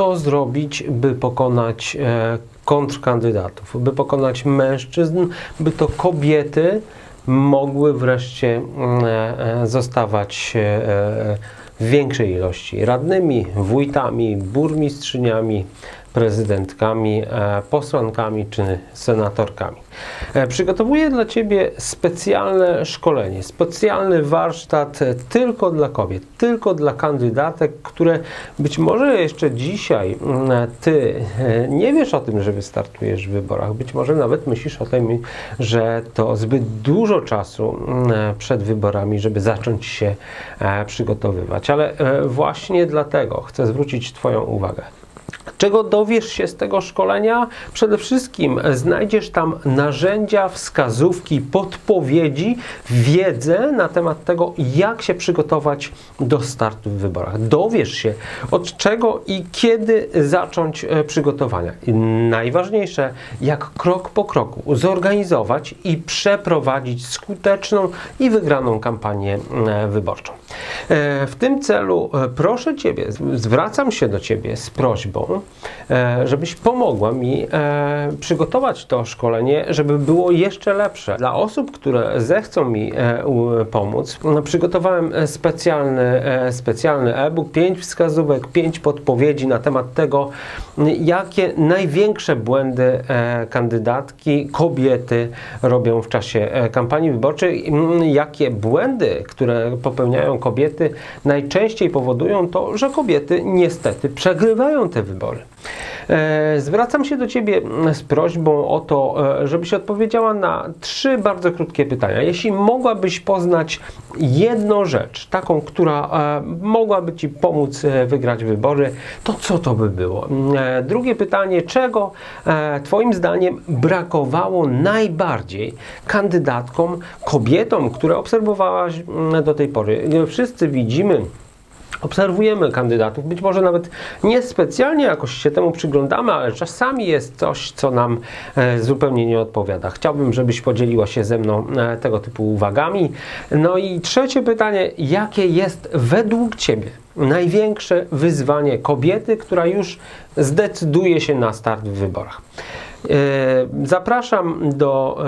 co zrobić, by pokonać e, kontrkandydatów, by pokonać mężczyzn, by to kobiety mogły wreszcie mm, e, e, zostawać w większej ilości. Radnymi, wójtami, burmistrzyniami, prezydentkami, e, posłankami czy senatorkami. E, Przygotowuję dla Ciebie specjalne szkolenie, specjalny warsztat tylko dla kobiet, tylko dla kandydatek, które być może jeszcze dzisiaj mm, Ty e, nie wiesz o tym, że wystartujesz w wyborach. Być może nawet myślisz o tym, że to zbyt dużo czasu mm, przed wyborami, żeby zacząć się przygotowywać. Ale właśnie dlatego chcę zwrócić Twoją uwagę. Czego dowiesz się z tego szkolenia? Przede wszystkim znajdziesz tam narzędzia, wskazówki, podpowiedzi, wiedzę na temat tego, jak się przygotować do startu w wyborach. Dowiesz się, od czego i kiedy zacząć e, przygotowania. I najważniejsze, jak krok po kroku zorganizować i przeprowadzić skuteczną i wygraną kampanię e, wyborczą. E, W tym celu proszę Ciebie, zwracam się do Ciebie z prośbą, e, żebyś pomogła mi e, przygotować to szkolenie, żeby było jeszcze lepsze. Dla osób, które zechcą mi e, pomóc, no, przygotowałem specjalny, specjalny e-book, pięć wskazówek, pięć podpowiedzi na temat tego, jakie największe błędy kandydatki, kobiety robią w czasie kampanii wyborczej, jakie błędy, które popełniają kobiety, najczęściej powodują to, że kobiety niestety przegrywają te wybory. E, Zwracam się do Ciebie z prośbą o to, e, żebyś odpowiedziała na trzy bardzo krótkie pytania. Jeśli mogłabyś poznać jedną rzecz, taką, która e, mogłaby Ci pomóc wygrać wybory, to co to by było? Drugie pytanie, czego Twoim zdaniem brakowało najbardziej kandydatkom, kobietom, które obserwowałaś do tej pory? Wszyscy widzimy, Obserwujemy kandydatów, być może nawet niespecjalnie jakoś się temu przyglądamy, ale czasami jest coś, co nam e, zupełnie nie odpowiada. Chciałbym, żebyś podzieliła się ze mną e, tego typu uwagami. No i trzecie pytanie, jakie jest według Ciebie największe wyzwanie kobiety, która już zdecyduje się na start w wyborach? E, Zapraszam do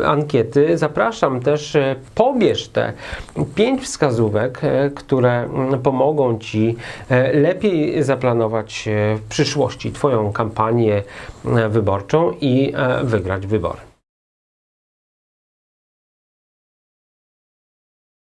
e, ankiety, zapraszam też, e, pobierz te pięć wskazówek, które mm, pomogą Ci lepiej zaplanować w przyszłości Twoją kampanię wyborczą i wygrać wybory.